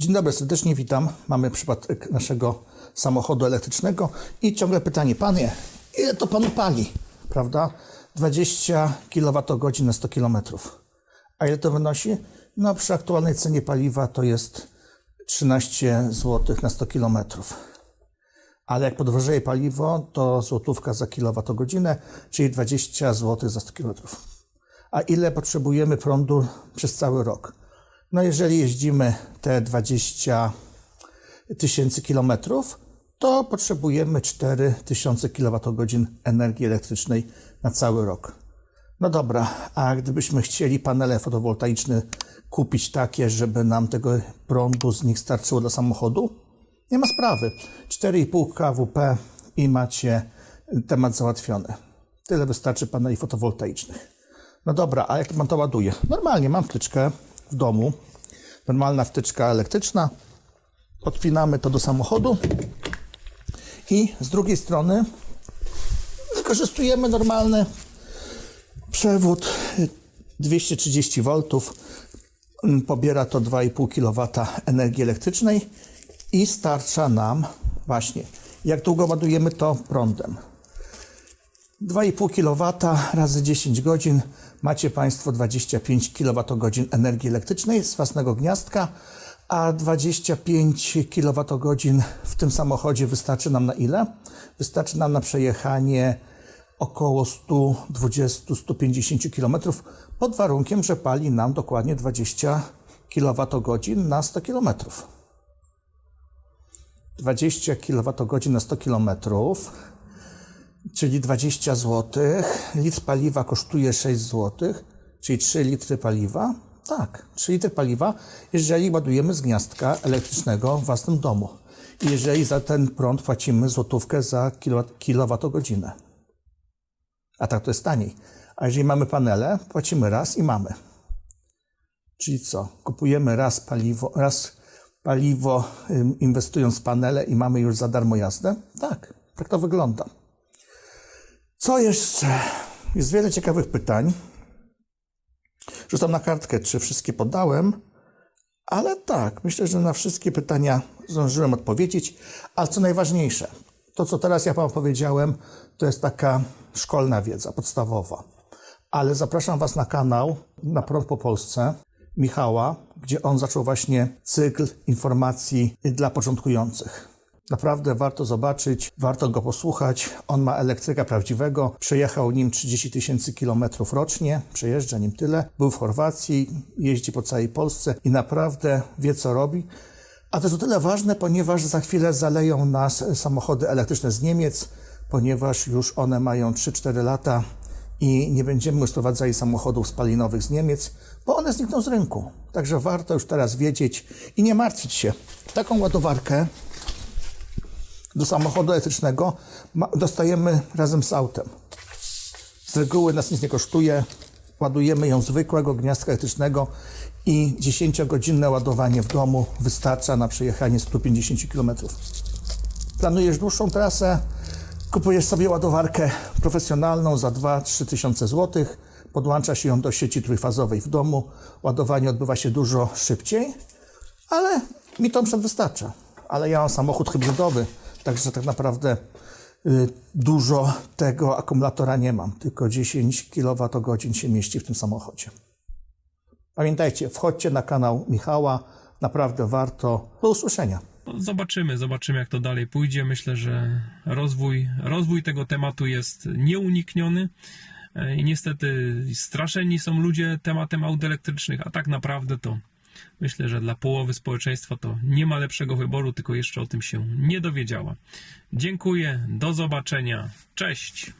Dzień dobry, serdecznie witam. Mamy przypadek naszego samochodu elektrycznego i ciągle pytanie, panie, ile to pan pali? Prawda? 20 kWh na 100 km. A ile to wynosi? No przy aktualnej cenie paliwa to jest 13 zł na 100 km. Ale jak podrożeje paliwo, to złotówka za kilowatogodzinę, czyli 20 zł za 100 km. A ile potrzebujemy prądu przez cały rok? No jeżeli jeździmy te 20 tysięcy kilometrów, to potrzebujemy 4000 kWh energii elektrycznej na cały rok. No dobra, a gdybyśmy chcieli panele fotowoltaiczne kupić takie, żeby nam tego prądu z nich starczyło do samochodu? Nie ma sprawy. 4,5 kWp i macie temat załatwiony. Tyle wystarczy paneli fotowoltaicznych. No dobra, a jak pan to ładuje? Normalnie mam wtyczkę w domu, normalna wtyczka elektryczna. Podpinamy to do samochodu i z drugiej strony wykorzystujemy normalny przewód 230 V. Pobiera to 2,5 kW energii elektrycznej i starcza nam właśnie. Jak długo ładujemy to prądem? 2,5 kW razy 10 godzin macie Państwo 25 kWh energii elektrycznej z własnego gniazdka, a 25 kWh w tym samochodzie wystarczy nam na ile? Wystarczy nam na przejechanie około 120-150 km pod warunkiem, że pali nam dokładnie 20 kWh na 100 km. 20 kWh na 100 km czyli 20 zł. Litr paliwa kosztuje 6 zł, czyli 3 litry paliwa. Tak, 3 litry paliwa, jeżeli ładujemy z gniazdka elektrycznego w własnym domu. Jeżeli za ten prąd płacimy złotówkę za kilowatogodzinę. A tak to jest taniej. A jeżeli mamy panele, płacimy raz i mamy. Czyli co? Kupujemy raz paliwo, raz paliwo inwestując w panele i mamy już za darmo jazdę? Tak, tak to wygląda. Co jeszcze? Jest wiele ciekawych pytań. Rzucam na kartkę, czy wszystkie podałem, ale tak, myślę, że na wszystkie pytania zdążyłem odpowiedzieć. Ale co najważniejsze, to co teraz ja Wam powiedziałem, to jest taka szkolna wiedza, podstawowa. Ale zapraszam Was na kanał Na Prąd po Polsce Michała, gdzie on zaczął właśnie cykl informacji dla początkujących. Naprawdę warto zobaczyć, warto go posłuchać. On ma elektryka prawdziwego, przejechał nim 30 tysięcy kilometrów rocznie, przejeżdża nim tyle. Był w Chorwacji, jeździ po całej Polsce i naprawdę wie, co robi. A to jest o tyle ważne, ponieważ za chwilę zaleją nas samochody elektryczne z Niemiec, ponieważ już one mają 3-4 lata i nie będziemy już sprowadzali samochodów spalinowych z Niemiec, bo one znikną z rynku. Także warto już teraz wiedzieć i nie martwić się. Taką ładowarkę do samochodu elektrycznego dostajemy razem z autem. Z reguły nas nic nie kosztuje. Ładujemy ją zwykłego gniazdka elektrycznego i 10-godzinne ładowanie w domu wystarcza na przejechanie 150 km. Planujesz dłuższą trasę, kupujesz sobie ładowarkę profesjonalną za 2-3 tysiące złotych, podłącza się ją do sieci trójfazowej w domu, ładowanie odbywa się dużo szybciej, ale mi to wystarcza. Ale ja mam samochód hybrydowy, Także tak naprawdę y, dużo tego akumulatora nie mam, tylko 10 kWh się mieści w tym samochodzie. Pamiętajcie, wchodźcie na kanał Michała, naprawdę warto. Do usłyszenia. Zobaczymy, zobaczymy jak to dalej pójdzie. Myślę, że rozwój, rozwój tego tematu jest nieunikniony. E, I niestety straszeni są ludzie tematem aut elektrycznych, a tak naprawdę to Myślę, że dla połowy społeczeństwa to nie ma lepszego wyboru, tylko jeszcze o tym się nie dowiedziała. Dziękuję, do zobaczenia, cześć!